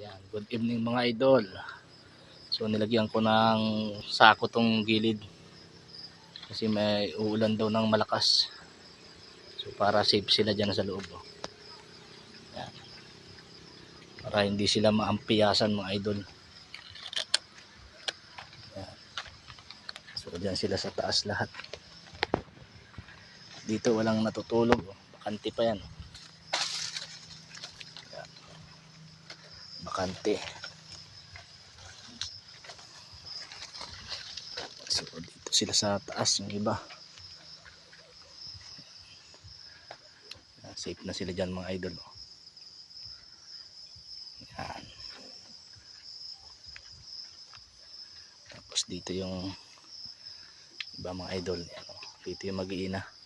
Yan, good evening mga idol. So nilagyan ko ng sako tong gilid. Kasi may uulan daw ng malakas. So para safe sila dyan sa loob. oh. Yan. Para hindi sila maampiyasan mga idol. Yan. So dyan sila sa taas lahat. Dito walang natutulog. oh. Bakante pa yan. oh. Bakante. So dito sila sa taas yung iba. Yan, safe na sila dyan mga idol oh. yan. Tapos dito yung iba mga idol. Yan, oh. dito yung mag-iina